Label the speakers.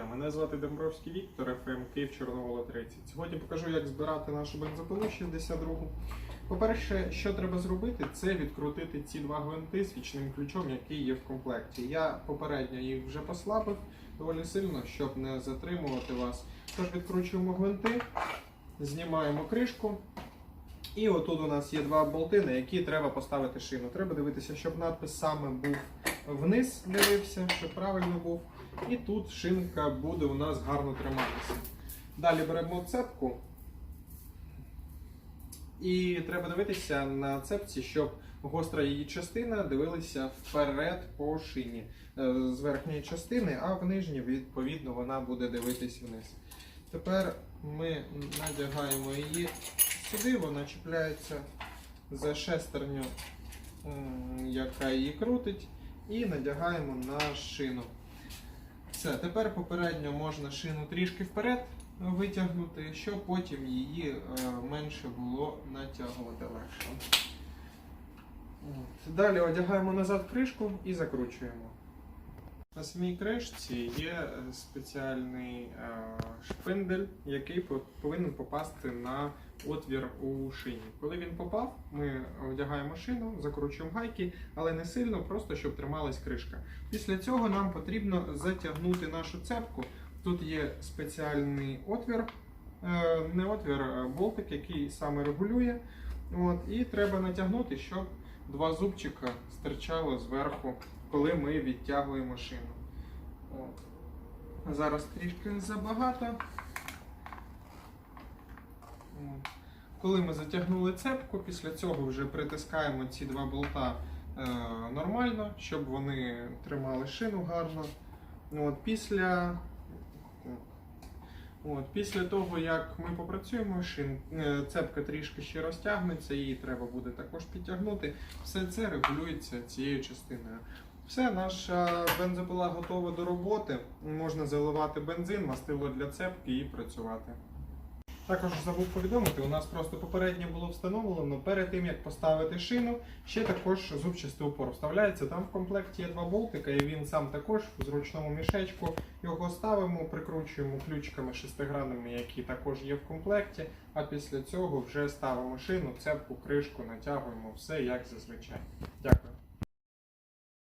Speaker 1: дня, мене звати Дембровський Віктор, ФМ Київ Чорновола 30. Сьогодні покажу, як збирати нашу бензопилу 62. По-перше, що треба зробити, це відкрутити ці два гвинти свічним ключом, який є в комплекті. Я попередньо їх вже послабив доволі сильно, щоб не затримувати вас. Тож відкручуємо гвинти, знімаємо кришку. І отут у нас є два болти, на які треба поставити шину. Треба дивитися, щоб надпис саме був вниз дивився, щоб правильно був. І тут шинка буде у нас гарно триматися. Далі беремо цепку. І треба дивитися на цепці, щоб гостра її частина дивилася вперед по шині е, з верхньої частини, а в нижній, відповідно, вона буде дивитись вниз. Тепер ми надягаємо її сюди, вона чіпляється за шестерню, яка її крутить, і надягаємо на шину. Все, тепер попередньо можна шину трішки вперед витягнути, щоб потім її е, менше було натягувати легше. От. Далі одягаємо назад кришку і закручуємо. На самій кришці є е, спеціальний е, шпиндель, який по- повинен попасти на отвір у шині. Коли він попав, ми одягаємо шину, закручуємо гайки, але не сильно, просто щоб трималась кришка. Після цього нам потрібно затягнути нашу цепку. Тут є спеціальний отвір, е, не отвір, а болтик, який саме регулює. От, і треба натягнути, щоб два зубчика стирчало зверху, коли ми відтягуємо шину. От. Зараз трішки забагато. От. Коли ми затягнули цепку, після цього вже притискаємо ці два болта е, нормально, щоб вони тримали шину гарно. От, після, от, після того, як ми попрацюємо, шин, е, цепка трішки ще розтягнеться, її треба буде також підтягнути. Все це регулюється цією частиною. Все, наша бензопила готова до роботи. Можна заливати бензин, мастило для цепки і працювати. Також забув повідомити, у нас просто попередньо було встановлено перед тим, як поставити шину, ще також зубчастий упор вставляється. Там в комплекті є два болтика, і він сам також в зручному мішечку. Його ставимо, прикручуємо ключками шестигранними, які також є в комплекті. А після цього вже ставимо шину, цепку, кришку, натягуємо все як зазвичай. Дякую.